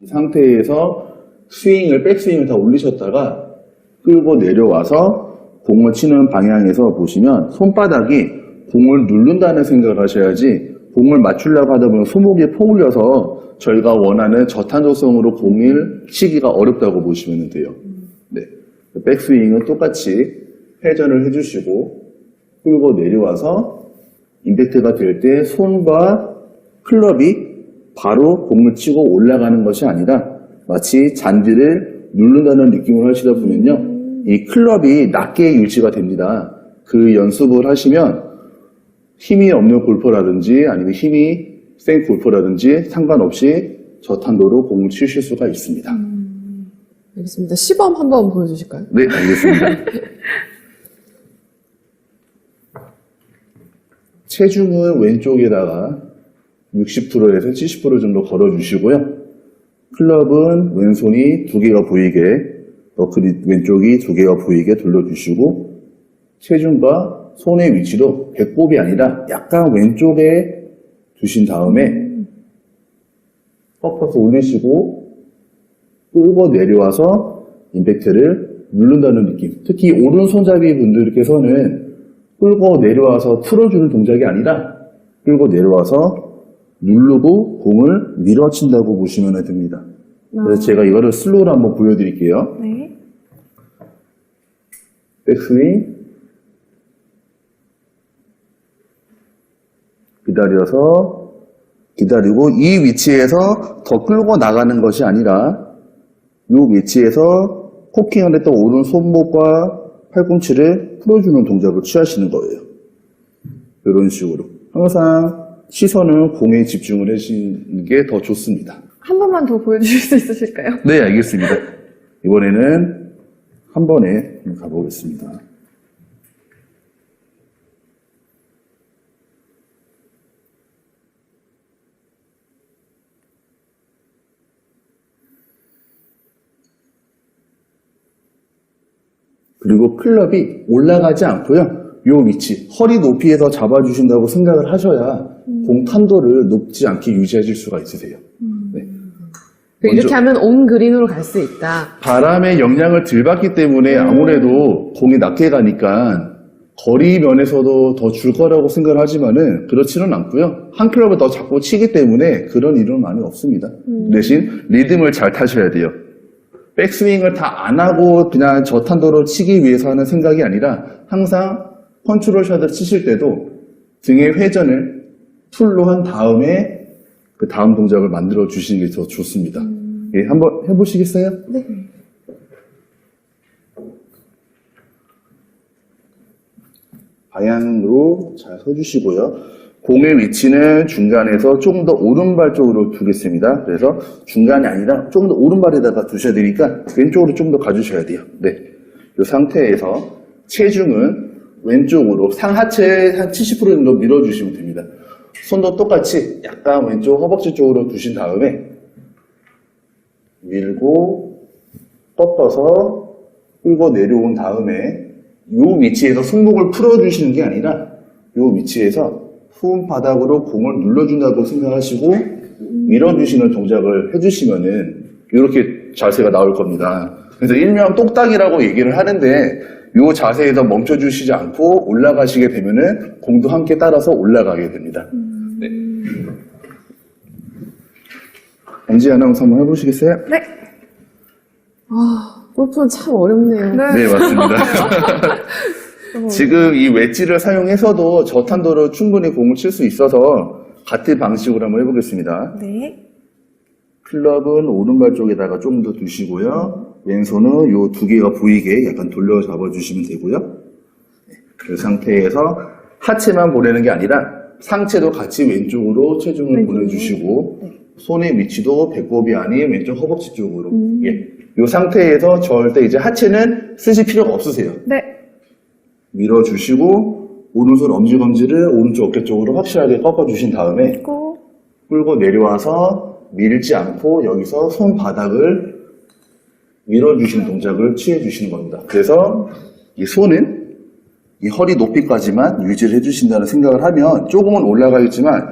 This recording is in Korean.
이 상태에서 스윙을, 백스윙을 다 올리셨다가 끌고 내려와서 공을 치는 방향에서 보시면 손바닥이 공을 누른다는 생각을 하셔야지 공을 맞추려고 하다 보면 손목이 포울려서 저희가 원하는 저탄조성으로 공을 치기가 어렵다고 보시면 돼요. 네. 백스윙은 똑같이 회전을 해주시고 끌고 내려와서 임팩트가 될 때 손과 클럽이 바로 공을 치고 올라가는 것이 아니라 마치 잔디를 누른다는 느낌을 하시다 보면요. 이 클럽이 낮게 유지가 됩니다. 그 연습을 하시면 힘이 없는 골퍼라든지 아니면 힘이 센 골퍼라든지 상관없이 저탄도로 공을 치실 수가 있습니다. 알겠습니다. 시범 한번 보여주실까요? 네, 알겠습니다. 체중은 왼쪽에다가 60%에서 70% 정도 걸어주시고요. 클럽은 왼손이 두 개가 보이게, 너클이 왼쪽이 두 개가 보이게 돌려주시고, 체중과 손의 위치도 배꼽이 아니라 약간 왼쪽에 두신 다음에 꺾어서 올리시고, 끌고 내려와서 임팩트를 누른다는 느낌. 특히 오른손잡이 분들께서는 끌고 내려와서 풀어주는 동작이 아니라 끌고 내려와서 누르고 공을 밀어친다고 보시면 됩니다. 그래서 제가 이거를 슬로우로 한번 보여드릴게요. 네. 백스윙. 기다려서 기다리고 이 위치에서 더 끌고 나가는 것이 아니라 이 위치에서 코킹을 했던 오른 손목과 팔꿈치를 풀어주는 동작을 취하시는 거예요. 이런 식으로. 항상 시선은 공에 집중을 하시는 게 더 좋습니다. 한 번만 더 보여주실 수 있으실까요? 네, 알겠습니다. 이번에는 한 번에 가보겠습니다. 그리고 클럽이 올라가지 않고요. 요 위치, 허리 높이에서 잡아주신다고 생각을 하셔야 공 탄도를 높지 않게 유지하실 수가 있으세요. 네. 이렇게 먼저- 하면 온 그린으로 갈 수 있다. 바람의 영향을 덜 받기 때문에 아무래도 공이 낮게 가니까 거리 면에서도 더 줄 거라고 생각을 하지만은 그렇지는 않고요. 한 클럽을 더 잡고 치기 때문에 그런 일은 많이 없습니다. 대신 리듬을 잘 타셔야 돼요. 백스윙을 다 안 하고 그냥 저탄도로 치기 위해서 하는 생각이 아니라 항상 컨트롤 샷을 치실 때도 등의 회전을 풀로 한 다음에 그 다음 동작을 만들어 주시는 게 더 좋습니다. 예, 한번 해보시겠어요? 네. 방향으로 잘 서주시고요. 공의 위치는 중간에서 조금 더 오른발 쪽으로 두겠습니다. 그래서 중간이 아니라 조금 더 오른발에다가 두셔야 되니까 왼쪽으로 좀 더 가주셔야 돼요. 네. 이 상태에서 체중은 왼쪽으로 상하체 한70% 정도 밀어주시면 됩니다. 손도 똑같이 약간 왼쪽 허벅지 쪽으로 두신 다음에 밀고 꺾어서 끌고 내려온 다음에 이 위치에서 손목을 풀어주시는 게 아니라 이 위치에서 후운 바닥으로 공을 눌러준다고 생각하시고 밀어주시는 동작을 해주시면은 이렇게 자세가 나올 겁니다. 그래서 일명 똑딱이라고 얘기를 하는데 이 자세에서 멈춰 주시지 않고 올라가시게 되면은 공도 함께 따라서 올라가게 됩니다. 네. 안지 아나운서 한번 해보시겠어요? 네. 아, 골프는 참 어렵네요. 네. 네, 맞습니다. 지금 이 웨지를 사용해서도 저탄도로 충분히 공을 칠 수 있어서 같은 방식으로 한번 해보겠습니다. 네. 클럽은 오른발 쪽에다가 좀 더 두시고요. 왼손은 요 두 개가 보이게 약간 돌려 잡아주시면 되고요. 네, 그 상태에서 하체만 보내는 게 아니라 상체도 같이 왼쪽으로 체중을 왼쪽으로. 보내주시고 네. 손의 위치도 배꼽이 아닌 왼쪽 허벅지 쪽으로. 예. 요 상태에서 절대 이제 하체는 쓰실 필요가 없으세요. 네. 밀어주시고 오른손 엄지검지를 오른쪽 어깨 쪽으로 확실하게 꺾어주신 다음에 끌고 내려와서 밀지 않고 여기서 손바닥을 밀어주시는 동작을 취해 주시는 겁니다. 그래서 이 손은 이 허리 높이까지만 유지를 해주신다는 생각을 하면 조금은 올라가겠지만